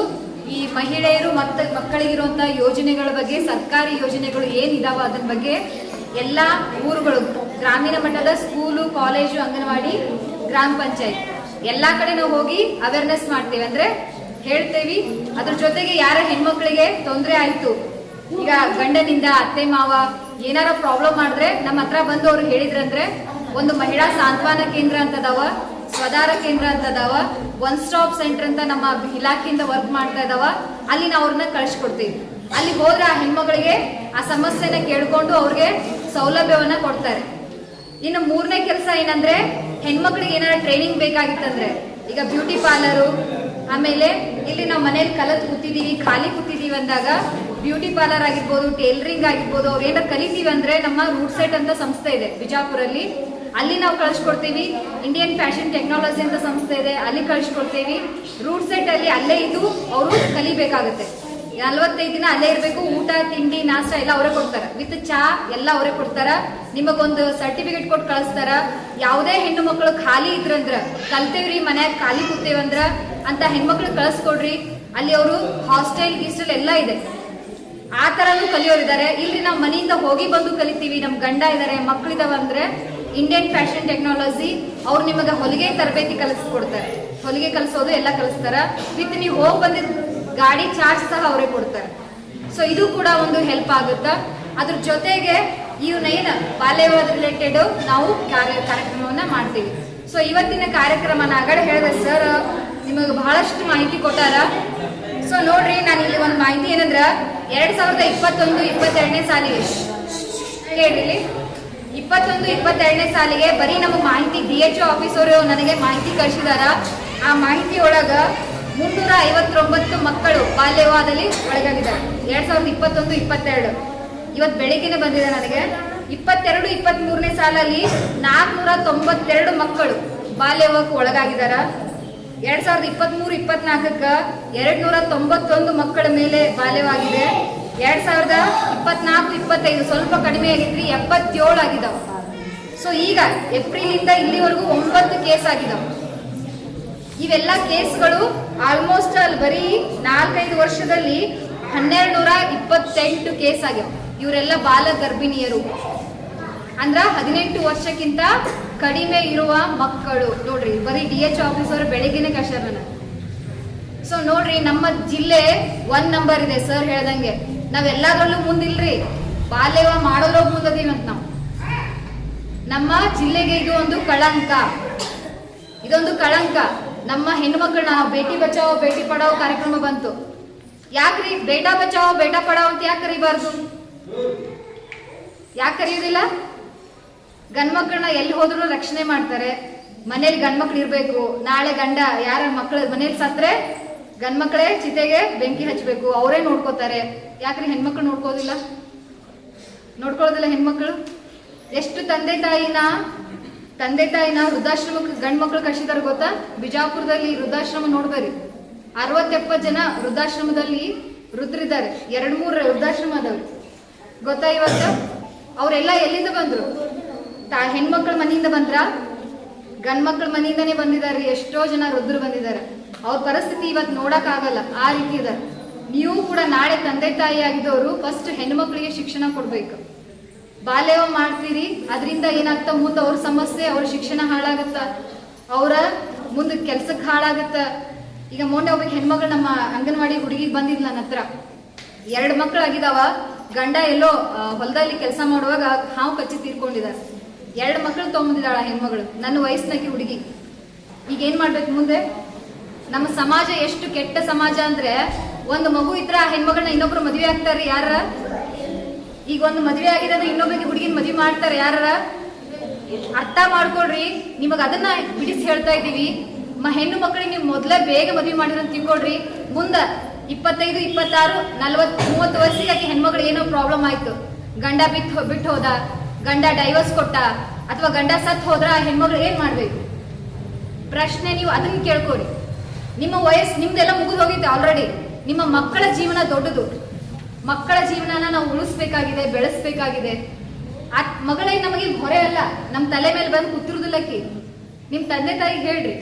ಈ ಮಹಿಳೆಯರು ಮತ್ತು ಮಕ್ಕಳಿಗಿರುವಂಥ ಯೋಜನೆಗಳ ಬಗ್ಗೆ, ಸರ್ಕಾರಿ ಯೋಜನೆಗಳು ಏನಿದಾವ ಅದರ ಬಗ್ಗೆ ಎಲ್ಲ ಊರುಗಳು, ಗ್ರಾಮೀಣ ಮಟ್ಟದ ಸ್ಕೂಲು, ಕಾಲೇಜು, ಅಂಗನವಾಡಿ, ಗ್ರಾಮ ಪಂಚಾಯತ್. ಎಲ್ಲ ಕಡೆ ನಾವು ಹೋಗಿ ಅವೇರ್ನೆಸ್ ಮಾಡ್ತೀವಿ. ಅಂದ್ರೆ ಹೇಳ್ತೇವಿ. ಅದ್ರ ಜೊತೆಗೆ ಯಾರ ಹೆಣ್ಮಕ್ಳಿಗೆ ತೊಂದರೆ ಆಯ್ತು, ಈಗ ಗಂಡನಿಂದ ಅತ್ತೆ ಮಾವ ಏನಾರ ಪ್ರಾಬ್ಲಮ್ ಮಾಡಿದ್ರೆ ನಮ್ಮ ಹತ್ರ ಬಂದು ಅವ್ರು ಹೇಳಿದ್ರಂದ್ರೆ, ಒಂದು ಮಹಿಳಾ ಸಾಂತ್ವನ ಕೇಂದ್ರ ಅಂತ ಅದಾವ ಸ್ವದಾರ ಕೇಂದ್ರ ಅಂತ ಅದಾವ ಒನ್ ಸ್ಟಾಪ್ ಸೆಂಟರ್ ಅಂತ ನಮ್ಮ ಇಲಾಖೆಯಿಂದ ವರ್ಕ್ ಮಾಡ್ತಾ ಇದಾವ ಅಲ್ಲಿ ನಾವು ಅವ್ರನ್ನ ಕಳಿಸ್ಕೊಡ್ತೀವಿ. ಅಲ್ಲಿ ಹೋದ್ರೆ ಆ ಹೆಣ್ಮಗಳಿಗೆ ಆ ಸಮಸ್ಯೆನ ಕೇಳ್ಕೊಂಡು ಅವ್ರಿಗೆ ಸೌಲಭ್ಯವನ್ನ ಕೊಡ್ತಾರೆ. ಇನ್ನು ಮೂರನೇ ಕೆಲಸ ಏನಂದ್ರೆ, ಹೆಣ್ಮಕ್ಳಿಗೆ ಏನಾರ ಟ್ರೈನಿಂಗ್ ಬೇಕಾಗಿತ್ತಂದ್ರೆ, ಈಗ ಬ್ಯೂಟಿ ಪಾರ್ಲರು ಆಮೇಲೆ ಇಲ್ಲಿ ನಾವು ಮನೇಲಿ ಕಲತ್ ಕೂತಿದೀವಿ, ಖಾಲಿ ಕೂತಿದೀವಿ ಅಂದಾಗ ಬ್ಯೂಟಿ ಪಾರ್ಲರ್ ಆಗಿರ್ಬೋದು ಟೇಲರಿಂಗ್ ಆಗಿರ್ಬೋದು, ಅವ್ರು ಕಲಿತೀವಿ ಅಂದ್ರೆ ನಮ್ಮ ರೂಟ್ ಸೆಟ್ ಅಂತ ಸಂಸ್ಥೆ ಇದೆ ಬಿಜಾಪುರಲ್ಲಿ. ಅಲ್ಲಿ ನಾವು ಕಳಿಸ್ಕೊಡ್ತೀವಿ. ಇಂಡಿಯನ್ ಫ್ಯಾಷನ್ ಟೆಕ್ನಾಲಜಿ ಅಂತ ಸಂಸ್ಥೆ ಇದೆ, ಅಲ್ಲಿ ಕಳಿಸ್ಕೊಡ್ತೀವಿ. ರೂಟ್ ಸೆಟ್ ಅಲ್ಲಿ ಅಲ್ಲೇ ಇದ್ದು ಅವರು ಕಲಿಬೇಕಾಗುತ್ತೆ. ನಲ್ವತ್ತೈದು ದಿನ ಅಲ್ಲೇ ಇರಬೇಕು, ಊಟ, ತಿಂಡಿ, ನಾಷ್ಟ ಎಲ್ಲ ಅವರೇ ಕೊಡ್ತಾರ. ವಿತ್ ಚಾ ಎಲ್ಲ ಅವರೇ ಕೊಡ್ತಾರ. ನಿಮಗೊಂದು ಸರ್ಟಿಫಿಕೇಟ್ ಕೊಟ್ಟು ಕಳಿಸ್ತಾರ. ಯಾವುದೇ ಹೆಣ್ಣು ಮಕ್ಕಳು ಖಾಲಿ ಇದ್ರಂದ್ರ, ಕಲ್ತೇವ್ರಿ ಮನ್ಯಾಗ ಖಾಲಿ ಕೂತೇವಂದ್ರ ಅಂತ ಹೆಣ್ಮಕ್ಳು ಕಳಿಸ್ಕೊಡ್ರಿ. ಅಲ್ಲಿ ಅವರು ಹಾಸ್ಟೆಲ್ ಗೀಸ್ಟೆಲ್ ಎಲ್ಲ ಇದೆ. ಆ ತರನು ಕಲಿಯೋರಿದ್ದಾರೆ ಇಲ್ಲಿ ನಾವು ಮನೆಯಿಂದ ಹೋಗಿ ಬಂದು ಕಲಿತೀವಿ. ನಮ್ ಗಂಡ ಇದಾರೆ ಮಕ್ಕಳಿದಾವ ಅಂದ್ರೆ ಇಂಡಿಯನ್ ಫ್ಯಾಷನ್ ಟೆಕ್ನಾಲಜಿ ಅವ್ರು ನಿಮಗೆ ಹೊಲಿಗೆ ತರಬೇತಿ ಕಲಿಸ್ಕೊಡ್ತಾರೆ. ಹೊಲಿಗೆ ಕಲಿಸೋದು ಎಲ್ಲ ಕಲಿಸ್ತಾರ. ವಿತ್ ನೀವು ಹೋಗಿ ಬಂದಿದ್ ಗಾಡಿ ಚಾರ್ಜ್ ಸಹ ಅವರೇ ಕೊಡ್ತಾರೆ. ಸೊ ಇದು ಕೂಡ ಒಂದು ಹೆಲ್ಪ್ ಆಗುತ್ತಾ. ಅದ್ರ ಜೊತೆಗೆ ಇವನೇನು ಬಾಲ್ಯವಾದ ರಿಲೇಟೆಡ್ ನಾವು ಕಾರ್ಯ, ಕಾರ್ಯಕ್ರಮವನ್ನ ಮಾಡ್ತೀವಿ. ಸೊ ಇವತ್ತಿನ ಕಾರ್ಯಕ್ರಮ ನಾಗಡೆ ಹೇಳಿದೆ ಸರ್ ನಿಮಗೆ ಬಹಳಷ್ಟು ಮಾಹಿತಿ ಕೊಟ್ಟಾರ. ಸೊ ನೋಡ್ರಿ, ನಾನು ಇಲ್ಲಿ ಒಂದು ಮಾಹಿತಿ ಏನಂದ್ರ, ಎರಡ್ ಸಾವಿರದ ಇಪ್ಪತ್ತೊಂದು, ಇಪ್ಪತ್ತೆರಡನೇ ಸಾಲಿಗೆ ಕೇಳಿಲಿ ಇಪ್ಪತ್ತೊಂದು, ಇಪ್ಪತ್ತೆರಡನೇ ಸಾಲಿಗೆ ಬರೀ ನಮ್ಮ ಮಾಹಿತಿ ಡಿ ಎಚ್ ಆಫೀಸರು ನನಗೆ ಮಾಹಿತಿ ಕಳಿಸಿದಾರ. ಆ ಮಾಹಿತಿ ಒಳಗ ಮುನ್ನೂರ ಐವತ್ತೊಂಬತ್ತು ಮಕ್ಕಳು ಬಾಲ್ಯವಾದಲ್ಲಿ ಒಳಗಾಗಿದ್ದಾರೆ. ಎರಡ್ ಸಾವಿರದ ಇಪ್ಪತ್ತೊಂದು, ಇಪ್ಪತ್ತೆರಡು. ಇವತ್ತು ಬೆಳಿಗ್ಗೆನೆ ಬಂದಿದೆ ನನಗೆ. ಇಪ್ಪತ್ತೆರಡು ಇಪ್ಪತ್ತ್ ಮೂರನೇ ಸಾಲಲ್ಲಿ ನಾಲ್ಕುನೂರ ತೊಂಬತ್ತೆರಡು ಮಕ್ಕಳು ಬಾಲ್ಯವಾಗಕ್ಕೆ ಒಳಗಾಗಿದ್ದಾರೆ. ಎರಡ್ ಸಾವಿರದ ಇಪ್ಪತ್ಮೂರು, ಇಪ್ಪತ್ನಾಲ್ಕಕ್ಕ ಎರಡ್ ನೂರ ತೊಂಬತ್ತೊಂದು ಮಕ್ಕಳ ಮೇಲೆ ಬಾಲ್ಯವಾಗಿದೆ. ಎರಡ್ ಸಾವಿರದ ಇಪ್ಪತ್ನಾಲ್ಕು, ಇಪ್ಪತ್ತೈದು ಸ್ವಲ್ಪ ಕಡಿಮೆ ಆಗಿದ್ರಿ, ಎಪ್ಪತ್ತೇಳು ಆಗಿದಾವೆ ಸೊ ಈಗ ಏಪ್ರಿಲ್ ಇಂದ ಇಲ್ಲಿವರೆಗೂ ಒಂಬತ್ತು ಕೇಸ್ ಆಗಿದಾವ ಇವೆಲ್ಲ ಕೇಸ್ಗಳು ಆಲ್ಮೋಸ್ಟ್ ಅಲ್ಲಿ ಬರೀ ನಾಲ್ಕೈದು ವರ್ಷದಲ್ಲಿ ಹನ್ನೆರಡು ನೂರ ಇಪ್ಪತ್ತೆಂಟು ಕೇಸ್ ಆಗ್ಯಾವ. ಇವರೆಲ್ಲ ಬಾಲ ಗರ್ಭಿಣಿಯರು ಅಂದ್ರ ಹದಿನೆಂಟು ವರ್ಷಕ್ಕಿಂತ ಕಡಿಮೆ ಇರುವ ಮಕ್ಕಳು. ನೋಡ್ರಿ, ಬರೀ ಡಿ ಎಚ್ ಆಫೀಸರ್ ಬೆಳಿಗ್ಗೆನೆ ಕಷ್ಟ ನನ್ನ. ಸೊ ನೋಡ್ರಿ, ನಮ್ಮ ಜಿಲ್ಲೆ ಒನ್ ನಂಬರ್ ಇದೆ ಸರ್ ಹೇಳ್ದಂಗೆ. ನಾವೆಲ್ಲದರಲ್ಲೂ ಮುಂದಿಲ್ರಿ. ಬಾಲ್ಯವ ಮಾಡೋದ್ರೊಳಗೆ ಮುಂದದೀವಂತ ನಾವು. ನಮ್ಮ ಜಿಲ್ಲೆಗೆ ಇದು ಒಂದು ಕಳಂಕ. ಇದೊಂದು ಕಳಂಕ. ನಮ್ಮ ಹೆಣ್ಮಕ್ಳನ್ನ ಭೇಟಿ ಬಚಾವೋ ಭೇಟಿ ಪಡಾವೋ ಕಾರ್ಯಕ್ರಮ ಬಂತು. ಯಾಕ್ರಿ? ಬೇಟಾ ಬಚಾವೋ ಬೇಟಾ ಪಡಾವೋ ಅಂತ ಯಾಕೆ ಕರಿಬಾರ್ದು? ಯಾಕೆ ಕರೆಯೋದಿಲ್ಲ ಗಂಡ್ಮಕ್ಳನ್ನ ಎಲ್ಲಿ ಹೋದ್ರು ರಕ್ಷಣೆ ಮಾಡ್ತಾರೆ. ಮನೇಲಿ ಗಂಡ್ಮಕ್ಳು ಇರ್ಬೇಕು. ನಾಳೆ ಗಂಡ ಯಾರ ಮಕ್ಳು ಮನೇಲಿ ಸತ್ರೆ ಗಂಡ್ಮಕ್ಳೇ ಚಿತೆಗೆ ಬೆಂಕಿ ಹಚ್ಚಬೇಕು ಅವರೇ ನೋಡ್ಕೋತಾರೆ. ಯಾಕ್ರಿ ಹೆಣ್ಮಕ್ಳು ನೋಡ್ಕೋದಿಲ್ಲ? ನೋಡ್ಕೊಳ್ಳೋದಿಲ್ಲ ಹೆಣ್ಮಕ್ಳು? ಎಷ್ಟು ತಂದೆ ತಾಯಿನ ತಂದೆ ತಾಯಿನ ವೃದ್ಧಾಶ್ರಮಕ್ಕೆ ಗಂಡ್ ಮಕ್ಳು ಕಳಿಸಿದಾರೆ ಗೊತ್ತಾ? ಬಿಜಾಪುರದಲ್ಲಿ ವೃದ್ಧಾಶ್ರಮ ನೋಡ್ಬೇರಿ ಅರವತ್ತೆಪ್ಪತ್ತು ಜನ ವೃದ್ಧಾಶ್ರಮದಲ್ಲಿ ವೃದ್ಧರಿದ್ದಾರೆ. ಎರಡ್ ಮೂರು ವೃದ್ಧಾಶ್ರಮ ಅದಾವ್ರಿ. ಗೊತ್ತಾ ಇವತ್ತು? ಅವರೆಲ್ಲ ಎಲ್ಲಿಂದ ಬಂದ್ರು? ತಾ ಹೆಣ್ಮಕ್ಳ ಮನೆಯಿಂದ ಬಂದ್ರ? ಗಂಡ್ ಮಕ್ಳ ಮನೆಯಿಂದನೇ ಬಂದಿದ್ದಾರೆ. ಎಷ್ಟೋ ಜನ ವೃದ್ಧರು ಬಂದಿದ್ದಾರೆ. ಅವ್ರ ಪರಿಸ್ಥಿತಿ ಇವತ್ತು ನೋಡಕ್ ಆಗಲ್ಲ ಆ ರೀತಿ ಇದೆ ನೀವು ಕೂಡ ನಾಳೆ ತಂದೆ ತಾಯಿ ಆಗಿದವರು ಫಸ್ಟ್ ಹೆಣ್ಮಕ್ಳಿಗೆ ಶಿಕ್ಷಣ ಕೊಡ್ಬೇಕು. ಬಾಲ್ಯವ ಮಾಡ್ತೀರಿ, ಅದರಿಂದ ಏನಾಗ್ತಾ ಮುಂದೆ ಅವ್ರ ಸಮಸ್ಯೆ, ಅವ್ರ ಶಿಕ್ಷಣ ಹಾಳಾಗತ್ತ, ಅವರ ಮುಂದೆ ಕೆಲ್ಸಕ್ಕೆ ಹಾಳಾಗತ್ತ. ಈಗ ಮೊನ್ನೆ ಒಬ್ಬ ಹೆಣ್ಮಗಳು ನಮ್ಮ ಅಂಗನವಾಡಿ ಹುಡುಗಿಗೆ ಬಂದಿದ್ ನನ್ನ ಹತ್ರ. ಎರಡು ಮಕ್ಳು ಆಗಿದಾವ, ಗಂಡ ಎಲ್ಲೋ ಹೊಲದಲ್ಲಿ ಕೆಲಸ ಮಾಡುವಾಗ ಹಾವು ಕಚ್ಚಿ ತೀರ್ಕೊಂಡಿದ ಎರಡು ಮಕ್ಳು ತೊಗೊಂಬಂದಿದ್ದಾಳ ಹೆಣ್ಮಗಳು, ನನ್ನ ವಯಸ್ಸಿನಾಗಿ ಹುಡುಗಿ. ಈಗ ಏನ್ ಮಾಡ್ಬೇಕು ಮುಂದೆ? ನಮ್ಮ ಸಮಾಜ ಎಷ್ಟು ಕೆಟ್ಟ ಸಮಾಜ ಅಂದ್ರೆ, ಒಂದು ಮಗು ಇದ್ರ ಆ ಹೆಣ್ಮಗಳನ್ನ ಇನ್ನೊಬ್ರು ಮದುವೆ ಆಗ್ತಾರ್ರಿ ಯಾರ? ಈಗ ಒಂದು ಮದುವೆ ಆಗಿದೆ ಇನ್ನೊಬ್ಬರಿಗೆ ಹುಡುಗಿನ ಮದುವೆ ಮಾಡ್ತಾರೆ ಯಾರ ಅರ್ಥ ಮಾಡ್ಕೊಳ್ರಿ. ನಿಮಗ ಅದನ್ನ ಬಿಡಿಸಿ ಹೇಳ್ತಾ ಇದೀವಿ ಹೆಣ್ಣು ಮಕ್ಕಳಿಗೆ ನೀವು ಮೊದಲೇ ಬೇಗ ಮದುವೆ ಮಾಡಿರೋ ತಿಳ್ಕೊಳ್ರಿ. ಮುಂದ ಇಪ್ಪತ್ತೈದು, ಇಪ್ಪತ್ತಾರು ನಲ್ವತ್ ಮೂವತ್ತು ಆಕಿ ಹೆಣ್ಮಗಳು ಏನೋ ಪ್ರಾಬ್ಲಮ್ ಆಯ್ತು. ಗಂಡ ಬಿತ್ತು ಬಿಟ್ಟು ಹೋದ, ಗಂಡ ಡೈವರ್ಸ್ ಕೊಟ್ಟ, ಅಥವಾ ಗಂಡ ಸತ್ ಹೋದ್ರ ಆ ಹೆಣ್ಮಗಳು ಏನ್ ಮಾಡ್ಬೇಕು? ಪ್ರಶ್ನೆ ನೀವು ಅದನ್ನ ಕೇಳ್ಕೊರಿ ನಿಮ್ಮ ವಯಸ್ಸು, ನಿಮ್ದೆಲ್ಲ ಮುಗಿದು ಹೋಗಿತ್ತು ಆಲ್ರೆಡಿ ನಿಮ್ಮ ಮಕ್ಕಳ ಜೀವನ ದೊಡ್ಡದು. ಮಕ್ಕಳ ಜೀವನನ ನಾವು ಉಳಿಸ್ಬೇಕಾಗಿದೆ ಬೆಳೆಸ್ಬೇಕಾಗಿದೆ. ಆ ಮಗಳೇ ನಮಗೆ ಹೊರೆ ಅಲ್ಲ. ನಮ್ಮ ತಲೆ ಮೇಲೆ ಬಂದು ಕೂತಿರುದಿಲ್ಲಕ್ಕಿ ನಿಮ್ ತಂದೆ ತಾಯಿ ಹೇಳ್ರಿ.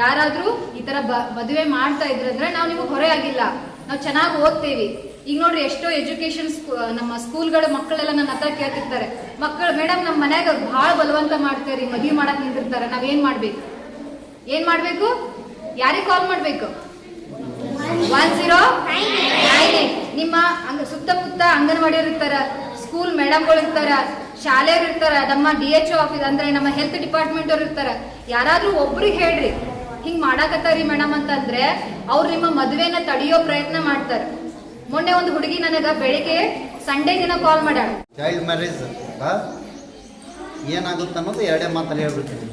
ಯಾರಾದ್ರೂ ಈ ತರ ಮದುವೆ ಮಾಡ್ತಾ ಇದ್ರಂದ್ರೆ ನಾವು ನಿಮಗೆ ಹೊರೆ ಆಗಿಲ್ಲ. ನಾವು ಚೆನ್ನಾಗಿ ಓದ್ತೇವಿ. ಈಗ ನೋಡ್ರಿ ಎಷ್ಟೋ ಎಜುಕೇಶನ್ ನಮ್ಮ ಸ್ಕೂಲ್ಗಳ ಮಕ್ಕಳೆಲ್ಲ ನನ್ನ ಹತ್ರ ಕೇಳ್ತಿರ್ತಾರೆ. ಮಕ್ಕಳು ಮೇಡಮ್ ನಮ್ಮ ಮನ್ಯಾಗ ಭಾಳ ಬಲವಂತ ಮಾಡ್ತೇರಿ ಮದುವೆ ಮಾಡಕ್ ನಿಂತಿರ್ತಾರೆ. ನಾವೇನ್ ಮಾಡ್ಬೇಕು? ಏನ್ ಮಾಡ್ಬೇಕು? ಯಾರಿಗೆ ಕಾಲ್ ಮಾಡ್ಬೇಕು? ಒನ್ ಜೀರೋ ನಿಮ್ಮ ಅಂಗ ಸುತ್ತಮುತ್ತ ಅಂಗನವಾಡಿಯವ್ರು ಇರ್ತಾರ ಸ್ಕೂಲ್ ಮೇಡಮ್ಗಳು ಇರ್ತಾರ, ಶಾಲೆಯವ್ರು ಇರ್ತಾರ, ನಮ್ಮ ಡಿ ಎಚ್ ಆಫೀಸ್ ಅಂದ್ರೆ ನಮ್ಮ ಹೆಲ್ತ್ ಡಿಪಾರ್ಟ್ಮೆಂಟ್ ಅವ್ರು ಇರ್ತಾರ. ಯಾರಾದ್ರೂ ಒಬ್ರಿಗೆ ಹೇಳ್ರಿ, ಹಿಂಗ್ ಮಾಡಾಕತ್ತಾರಿ ಮೇಡಮ್ ಅಂತಂದ್ರೆ, ಅವ್ರು ನಿಮ್ಮ ಮದುವೆನ ತಡೆಯೋ ಪ್ರಯತ್ನ ಮಾಡ್ತಾರೆ. ಮೊನ್ನೆ ಒಂದು ಹುಡುಗಿ ನನಗ ಬೆಳಿಗ್ಗೆ ಸಂಡೇ ದಿನ ಕಾಲ್ ಮಾಡ್ಯಾಳ. ಚೈಲ್ಡ್ ಮ್ಯಾರೇಜ್ ಏನಾಗುತ್ತೆ ಅನ್ನೋದು ಎರಡೇ ಮಾತ್ರ ಹೇಳ್ಬಿಡ್ತೀನಿ.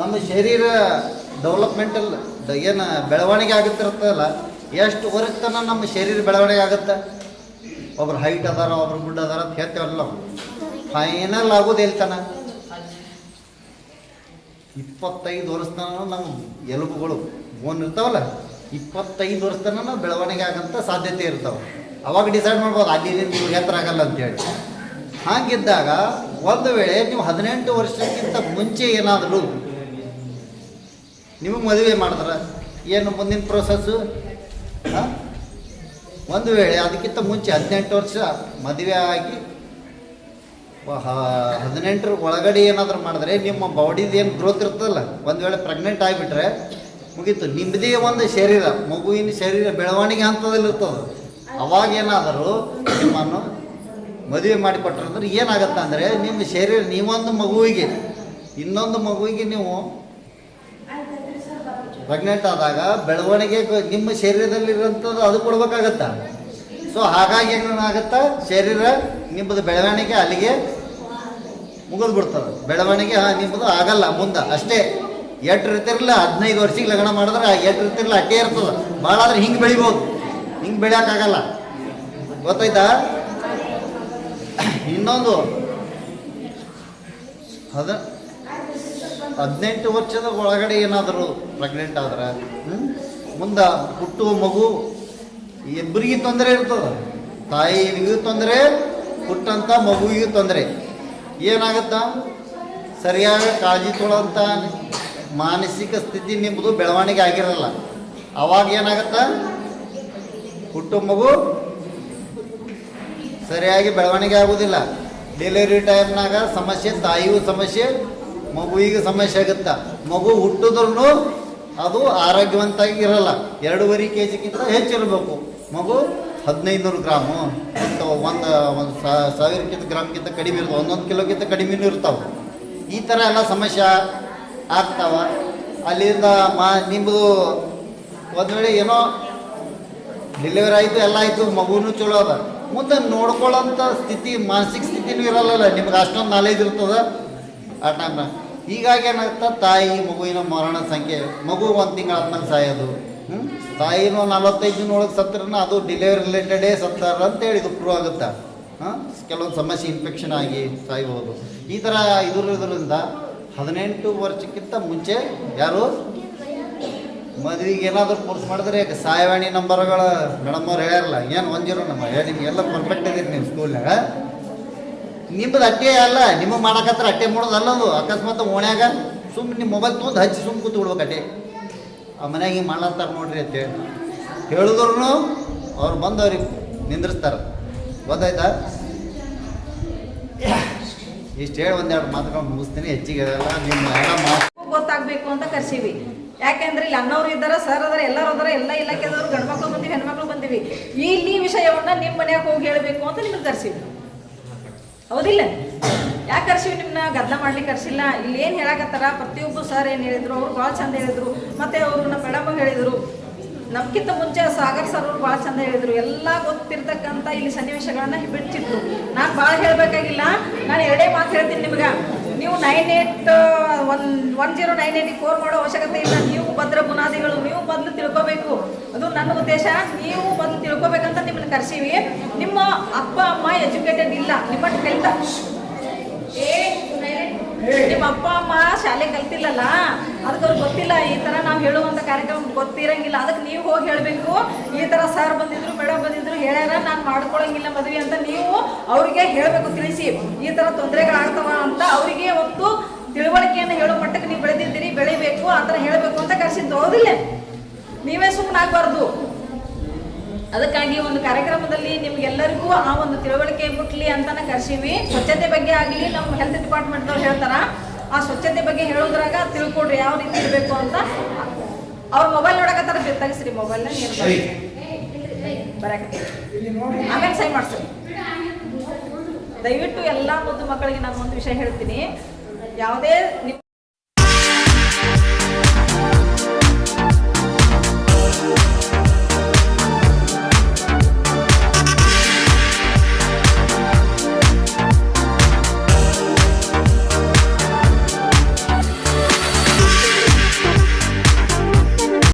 ನಮ್ಮ ಶರೀರ ಡೆವಲಪ್ಮೆಂಟಲ್ ಏನು ಬೆಳವಣಿಗೆ ಆಗುತ್ತಿರ್ತಲ್ಲ ಎಷ್ಟು ತನಕ ನಮ್ಮ ಶರೀರ ಬೆಳವಣಿಗೆ ಆಗುತ್ತೆ? ಒಬ್ರು ಹೈಟ್ ಅದಾರ, ಒಬ್ರು ಗುಡ್ ಅದಾರ ಅಂತ ಹೇಳ್ತೇವಲ್ಲ ಫೈನಲ್ ಆಗೋದು ಹೇಳ್ತಾನ ತನ ಇಪ್ಪತ್ತೈದು ವರ್ಷ ನಮ್ಮ ಎಲುಬುಗಳು ಬೋನ್ ಇರ್ತಾವಲ್ಲ, ಇಪ್ಪತ್ತೈದು ವರ್ಷ ಬೆಳವಣಿಗೆ ಆಗಂತ ಸಾಧ್ಯತೆ ಇರ್ತಾವೆ. ಅವಾಗ ಡಿಸೈಡ್ ಮಾಡ್ಬೋದು, ಅಲ್ಲಿ ನೀವು ಎತ್ತರ ಆಗಲ್ಲ ಅಂತೇಳಿ. ಹಾಗಿದ್ದಾಗ ಒಂದು ವೇಳೆ ನೀವು ಹದಿನೆಂಟು ವರ್ಷಕ್ಕಿಂತ ಮುಂಚೆ ಏನಾದರೂ ನಿಮಗೆ ಮದುವೆ ಮಾಡಿದ್ರೆ ಏನು ಮುಂದಿನ ಪ್ರೋಸೆಸ್ಸು ಒಂದು ವೇಳೆ ಅದಕ್ಕಿಂತ ಮುಂಚೆ ಹದಿನೆಂಟು ವರ್ಷ ಮದುವೆ ಆಗಿ ಹದಿನೆಂಟರ ಒಳಗಡೆ ಏನಾದರೂ ಮಾಡಿದ್ರೆ ನಿಮ್ಮ ಬಾಡಿದು ಏನು ಗ್ರೋತ್ ಇರ್ತದಲ್ಲ, ಒಂದು ವೇಳೆ ಪ್ರೆಗ್ನೆಂಟ್ ಆಗಿಬಿಟ್ರೆ, ಮುಗೀತು. ನಿಮ್ಮದೇ ಒಂದು ಶರೀರ, ಮಗುವಿನ ಶರೀರ ಬೆಳವಣಿಗೆ ಹಂತದಲ್ಲಿ ಇರ್ತದೆ. ಅವಾಗ ಏನಾದರೂ ನಿಮ್ಮನ್ನು ಮದುವೆ ಮಾಡಿಕೊಟ್ರಂದ್ರೆ ಏನಾಗತ್ತೆ ಅಂದರೆ ನಿಮ್ಮ ಶರೀರ ನೀವೊಂದು ಮಗುವಿಗೆ, ಇನ್ನೊಂದು ಮಗುವಿಗೆ ನೀವು ಪ್ರೆಗ್ನೆಂಟ್ ಆದಾಗ ಬೆಳವಣಿಗೆ ನಿಮ್ಮ ಶರೀರದಲ್ಲಿರೋಂಥದ್ದು ಅದು ಕೊಡ್ಬೇಕಾಗತ್ತ? ಸೊ ಹಾಗಾಗಿ ಏನಾಗತ್ತ? ಶರೀರ ನಿಮ್ಮದು ಬೆಳವಣಿಗೆ ಅಲ್ಲಿಗೆ ಮುಗಿದು ಬಿಡ್ತದೆ ಬೆಳವಣಿಗೆ ನಿಮ್ಮದು ಆಗಲ್ಲ, ಮುಂದೆ, ಅಷ್ಟೇ. ಎಟ್ ಇರ್ತಿರಲಿಲ್ಲ ಹದಿನೈದು ವರ್ಷಕ್ಕೆ ಲಗ್ನ ಮಾಡಿದ್ರೆ ಎಟ್ ಇರ್ತಿರಲಿಲ್ಲ ಅಟ್ಟೇ ಇರ್ತದೆ. ಭಾಳ ಆದ್ರೆ ಹಿಂಗೆ ಬೆಳಿಬೋದು. ಹಿಂಗೆ ಬೆಳೆಯೋಕ್ಕಾಗಲ್ಲ ಗೊತ್ತಾಯ್ತಾ? ಇನ್ನೊಂದು ಅದ ಹದಿನೆಂಟು ವರ್ಷದ ಒಳಗಡೆ ಏನಾದರೂ ಪ್ರೆಗ್ನೆಂಟ್ ಆದ್ರೆ ಮುಂದೆ ಹುಟ್ಟುವ ಮಗು, ಇಬ್ಬರಿಗೂ ತೊಂದರೆ ಇರ್ತದೆ. ತಾಯಿಗೂ ತೊಂದರೆ ಹುಟ್ಟಂಥ ಮಗುವಿಗೂ ತೊಂದರೆ. ಏನಾಗುತ್ತಾ? ಸರಿಯಾಗಿ ಕಾಳಜಿ ತೊಗೊಳ್ಳೋಂಥ ಮಾನಸಿಕ ಸ್ಥಿತಿ ನಿಮ್ಮದು ಬೆಳವಣಿಗೆ ಆಗಿರಲ್ಲ. ಅವಾಗ ಏನಾಗುತ್ತಾ? ಹುಟ್ಟು, ಮಗು ಸರಿಯಾಗಿ ಬೆಳವಣಿಗೆ ಆಗೋದಿಲ್ಲ. ಡೆಲಿವರಿ ಟೈಮ್ನಾಗ ಸಮಸ್ಯೆ ತಾಯಿಯೂ ಸಮಸ್ಯೆ ಮಗುವಿಗೆ ಸಮಸ್ಯೆ ಆಗುತ್ತೆ? ಮಗು ಹುಟ್ಟಿದ್ರೂ ಅದು ಆರೋಗ್ಯವಂತಾಗಿ ಇರಲ್ಲ ಎರಡೂವರೆ ಕೆ ಜಿಗಿಂತ ಹೆಚ್ಚಿರಬೇಕು. ಮಗು ಹದಿನೈದುನೂರು ಗ್ರಾಮು ಅಥವಾ ಒಂದು ಒಂದು ಸಾವಿರಕ್ಕಿಂತ ಗ್ರಾಮ್ಗಿಂತ ಕಡಿಮೆ ಇರ್ತವೆ. ಒಂದೊಂದು ಕಿಲೋಗಿಂತ ಕಡಿಮೆನೂ ಇರ್ತಾವೆ. ಈ ಥರ ಎಲ್ಲ ಸಮಸ್ಯೆ ಆಗ್ತಾವ. ಅಲ್ಲಿಂದ ಮಾ ನಿಮ್ಮದು ಒಂದು ವೇಳೆ ಏನೋ ಡೆಲಿವರಿ ಆಯಿತು, ಎಲ್ಲ ಆಯಿತು, ಮಗುನೂ ಚಲೋ ಅದ. ಮುಂದೆ ನೋಡ್ಕೊಳ್ಳೋಂಥ ಸ್ಥಿತಿ, ಮಾನಸಿಕ ಸ್ಥಿತಿನೂ ಇರಲ್ಲಲ್ಲ. ನಿಮ್ಗೆ ಅಷ್ಟೊಂದು ನಾಲೆಜ್ ಇರ್ತದೆ. ಆ ಟೈಮ್ನಾಗ ಹೀಗಾಗಿ ಏನಾಗುತ್ತೆ ತಾಯಿ ಮಗುವಿನ ಮರಣ ಸಂಖ್ಯೆ. ಮಗು ಒಂದು ತಿಂಗಳ ಆದ್ಮೇಲೆ ಸಾಯೋದು. ಹ್ಞೂ ತಾಯಿನೂ ನಲವತ್ತೈದು ದಿನ ಒಳಗೆ ಅದು ಡೆಲಿವರಿ ರಿಲೇಟೆಡೇ ಸತ್ತಾರ ಅಂತೇಳಿ ಇದು ಪ್ರೂವ್ ಆಗುತ್ತೆ? ಹಾಂ? ಕೆಲವೊಂದು ಸಮಸ್ಯೆ ಇನ್ಫೆಕ್ಷನ್ ಆಗಿ ಸಾಯ್ಬೋದು. ಈ ಥರ ಇದರಿಂದ ಹದಿನೆಂಟು ವರ್ಷಕ್ಕಿಂತ ಮುಂಚೆ ಯಾರು? ಮದುವೆಗೆ ಏನಾದರೂ ಕೋರ್ಸ್ ಮಾಡಿದ್ರೆ ಸಾಯವಾಣಿ ನಂಬರ್ಗಳ ಮೇಡಮ್ ಅವ್ರು ಹೇಳ್ಯಾರಲ್ಲ, ಏನು ಒಂದಿರೋ ನಮ್ಮ ಹೇಳಿ ನಿಮಗೆಲ್ಲ ಪರ್ಫೆಕ್ಟ್ ಇದೀರಿ ನೀವು ಸ್ಕೂಲ್ನಾಗ ನಿಮ್ಮದು ಅಟ್ಟೆ ಅಲ್ಲ ನಿಮಗೆ ಮಾಡಕತ್ರ ಅಟ್ಟೆ ಮಾಡೋದಲ್ಲ ಅದು. ಅಕಸ್ಮಾತ್ ಓಣ್ಯಾಗ ಸುಮ್ ನಿಮ್ಮ ಮೊಬೈಲ್ ತೊಗೊಂಡು ಹಚ್ಚಿ ಸುಮ್ ಕೂತು ಬಿಡ್ಬೇಕು ಅಟ್ಟೆ. ಆ ಮನ್ಯಾಗ ಹಿಂಗೆ ಮಾಡ್ಲತ್ತಾರ ನೋಡ್ರಿ ಅಂತೇಳಿ ಹೇಳಿದ್ರು ಅವ್ರು ಬಂದು ಅವ್ರಿಗೆ ನಿಂದ್ರಿಸ್ತಾರೆ. ಗೊತ್ತಾಯ್ತಾ? ಇಷ್ಟು ಹೇಳಿ ಒಂದೆರಡು ಮಾತುಗಳು ಮುಗಿಸ್ತೀನಿ. ಹೆಚ್ಚಿಗೆ ನಿಮ್ಮ ಮಾತು ಗೊತ್ತಾಗ್ಬೇಕು ಅಂತ ಕರ್ಸೀವಿ. ಯಾಕೆಂದ್ರೆ ಇಲ್ಲಿ ಅಣ್ಣವ್ರು ಇದ್ದಾರ ಸರ್ ಅದಾರ ಎಲ್ಲರೂ ಅದಾರ ಎಲ್ಲ ಇಲಾಖೆದವರು ಗಂಡ್ಮಕ್ಳು ಬಂದಿವಿ, ಹೆಣ್ಮಕ್ಳು ಬಂದಿವಿ. ಇಲ್ಲಿ ವಿಷಯವನ್ನ ನಿಮ್ಮ ಮನೆಯಾಗ ಹೋಗಿ ಹೇಳಬೇಕು ಅಂತ ನಿಮ್ಗೆ ಕರ್ಸೀವಿ ಹೌದಿಲ್ಲ. ಯಾಕೆ ಕರ್ಸಿವಿ ನಿಮ್ಮನ್ನ ಗದ್ದಲ ಮಾಡ್ಲಿಕ್ಕೆ ಕರ್ಸಿಲ್ಲ. ಇಲ್ಲಿ ಏನು ಹೇಳಕತ್ತಾರ? ಪ್ರತಿಯೊಬ್ಬರು ಸರ್ ಏನು ಹೇಳಿದ್ರು, ಅವ್ರು ಭಾಳ ಚಂದ ಹೇಳಿದ್ರು. ಮತ್ತೆ ಅವರು ನಮ್ಮ ಮೇಡಮ್ ಹೇಳಿದರು. ನಮ್ಗಿಂತ ಮುಂಚೆ ಸಾಗರ್ ಸರ್ ಅವ್ರು ಭಾಳ ಚಂದ ಹೇಳಿದ್ರು. ಎಲ್ಲ ಗೊತ್ತಿರ್ತಕ್ಕಂಥ ಇಲ್ಲಿ ಸನ್ನಿವೇಶಗಳನ್ನ ಬಿಡ್ತಿದ್ರು ನಾನು ಭಾಳ ಹೇಳಬೇಕಾಗಿಲ್ಲ. ನಾನು ಎರಡೇ ಮಾತು ಹೇಳ್ತೀನಿ ನಿಮ್ಗೆ. ನೀವು nine eight one one zero nine ಏಟಿಗೆ phone ಮಾಡೋ ಅವಶ್ಯಕತೆ ಇಲ್ಲ. ನೀವು ಭದ್ರ ಬುನಾದಿಗಳು ನೀವು ಮೊದಲು ತಿಳ್ಕೊಬೇಕು ಅದು ನನ್ನ ಉದ್ದೇಶ ನೀವು ಬಂದು ತಿಳ್ಕೊಬೇಕಂತ ನಿಮ್ಮನ್ನ ಕರ್ಸೀವಿ. ನಿಮ್ಮ ಅಪ್ಪ, ಅಮ್ಮ ಎಜುಕೇಟೆಡ್ ಇಲ್ಲ. ನಿಮ್ಮ ಕಲಿತ ನಿಮ್ಮ ಅಪ್ಪ, ಅಮ್ಮ ಶಾಲೆ ಕಲ್ತಿಲ್ಲಲ್ಲ? ಅದಕ್ಕೆ ಅವ್ರಿಗೆ ಗೊತ್ತಿಲ್ಲ, ಈ ತರ ನಾವು ಹೇಳುವಂತ ಕಾರ್ಯಕ್ರಮ ಗೊತ್ತಿರಂಗಿಲ್ಲ. ಅದಕ್ಕೆ ನೀವು ಹೋಗಿ ಹೇಳಬೇಕು. ಈ ತರ ಸರ್ ಬಂದಿದ್ರು ಮೇಡಮ್ ಬಂದಿದ್ರು, ಹೇಳ್ಯಾರ, ನಾನು ಮಾಡ್ಕೊಳಂಗಿಲ್ಲ ಮದುವೆ ಅಂತ ನೀವು ಅವ್ರಿಗೆ ಹೇಳಬೇಕು, ತಿಳಿಸಿ. ಈ ತರ ತೊಂದರೆಗಳಾಗ್ತವ ಅಂತ ಅವರಿಗೆ ಒಂದು ತಿಳುವಳಿಕೆಯನ್ನು ಹೇಳೋ ಮಟ್ಟಕ್ಕೆ ನೀವು ಬೆಳೆದಿದ್ದೀರಿ, ಬೆಳಿಬೇಕು, ಆ ಥರ ಹೇಳಬೇಕು ಅಂತ ಕರ್ಸಿದ್ದು. ಹೌದಿಲ್ಲ? ನೀವೇ ಸುಮ್ಮನೆ ಆಗ್ಬಾರ್ದು. ಅದಕ್ಕಾಗಿ ಒಂದು ಕಾರ್ಯಕ್ರಮದಲ್ಲಿ ನಿಮ್ಗೆಲ್ಲರಿಗೂ ಆ ಒಂದು ತಿಳುವಳಿಕೆ ಮುಟ್ಲಿ ಅಂತಾನ ಕರ್ಸೀವಿ ಸ್ವಚ್ಛತೆ ಬಗ್ಗೆ ಆಗಲಿ, ನಮ್ಮ ಹೆಲ್ತ್ ಡಿಪಾರ್ಟ್ಮೆಂಟ್ ಅವ್ರು ಹೇಳ್ತಾರ, ಆ ಸ್ವಚ್ಛತೆ ಬಗ್ಗೆ ಹೇಳೋದ್ರಾಗ ತಿಳ್ಕೊಡ್ರಿ ಯಾವ ರೀತಿ ಇರಬೇಕು ಅಂತ. ಅವ್ರ ಮೊಬೈಲ್ ನೋಡಕತ್ತಾರ ತೆಗಿಸ್ರಿ ಬರಕತ್ತಿ. ಆಮೇಲೆ ಸೈ ಮಾಡ್ಸ್ರಿ. ದಯವಿಟ್ಟು ಎಲ್ಲ ಮುದ್ದು ಮಕ್ಕಳಿಗೆ ನಾನು ಒಂದು ವಿಷಯ ಹೇಳ್ತೀನಿ. ಯಾವುದೇ